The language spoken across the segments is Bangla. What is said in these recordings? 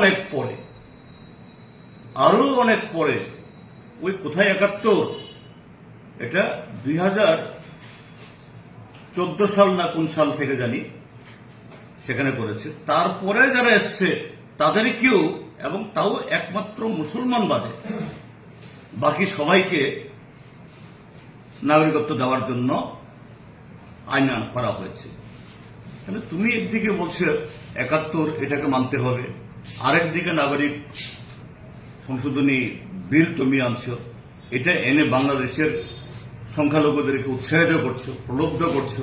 অনেক পরে। আরও অনেক পরে। ওই কোথায় একাত্তর? এটা দুই হাজার চোদ্দ সাল না কোন সাল থেকে জানি, সেখানে করেছে। তারপরে যারা এসছে, তাদের কেউ এবং তাও একমাত্র মুসলমান বাদে। বাকি সবাইকে নাগরিকত্ব দেওয়ার জন্য আইন করা হয়েছে। তুমি একদিকে বলছো একাত্তর এটাকে মানতে হবে। আরেকদিকে নাগরিক সংশোধনী বিল তুমি আনছো, এটা এনে বাংলাদেশের সংখ্যালঘুদেরকে উৎসাহিত করছ, প্রলুব্ধ করছ।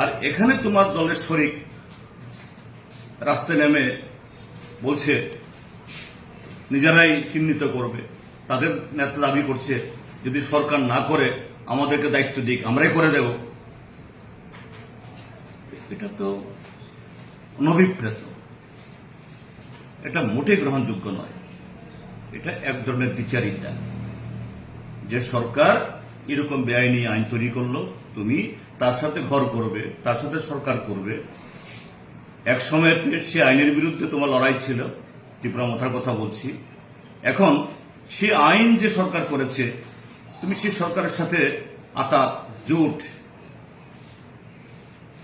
আর এখানে তোমার দলের শরিক রাস্তায় নেমে বলছে, নিজেরাই চিহ্নিত করবে। তাদের নেতা দাবি করছে, যদি সরকার না করে, আমাদেরকে দায়িত্ব দিক, আমরাই করে দেব। এটা তো অনভিপ্রেত। এটা মোটে গ্রহণযোগ্য নয়। এটা এক ধরনের বিচারিতা। যে সরকার এরকম বেআইনি আইন তৈরি করল, তুমি তার সাথে ঘর করবে, তার সাথে সরকার করবে। এক সময়তে সে আইনের বিরুদ্ধে তোমার লড়াই ছিল ত্রিপুরা মাথার কথা বলছি। এখন সে আইন যে সরকার করেছে, তুমি সে সরকারের সাথে আতা জোট,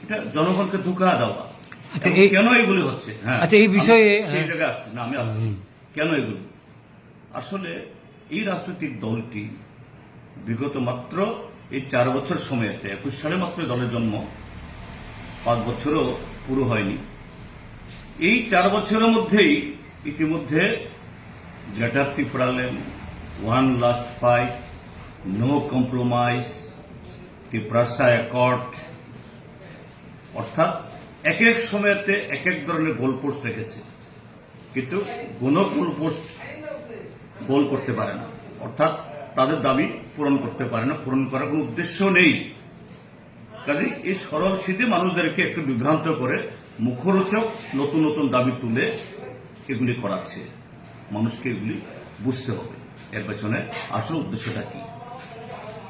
এটা জনগণকে ধোকা দেওয়া। আচ্ছা, এই- কেন এগুলি হচ্ছে? হ্যাঁ আচ্ছা, এই বিষয়ে- সেই জায়গায় আসছি না আমি আসছি। কেন এগুলো? আসলে এই রাজনৈতিক দলটি বিগত মাত্র এই চার বছর সময়তে একুশ সালে মাত্র দলের জন্ম পাঁচ বছরও পুরো হয়নি। এই চার বছরের মধ্যেই ইতিমধ্যে greater ত্রিপুরালেন one last fight no compromise Tripurasa accord অর্থাৎ এক এক সময়তে এক এক ধরনের গোল পোস্ট রেখেছে কিন্তু কোন গোলপোস্ট গোল করতে পারে না। অর্থাৎ তাদের দাবি পূরণ করতে পারে না, পূরণ করার কোনো উদ্দেশ্য নেই। কাজে এই সরল শীতে মানুষদেরকে একটু বিভ্রান্ত করে মুখরোচক নতুন নতুন দাবি তুলে এগুলি করাচ্ছে। মানুষকে এগুলি বুঝতে হবে। এর পেছনে আসল উদ্দেশ্যটা কি?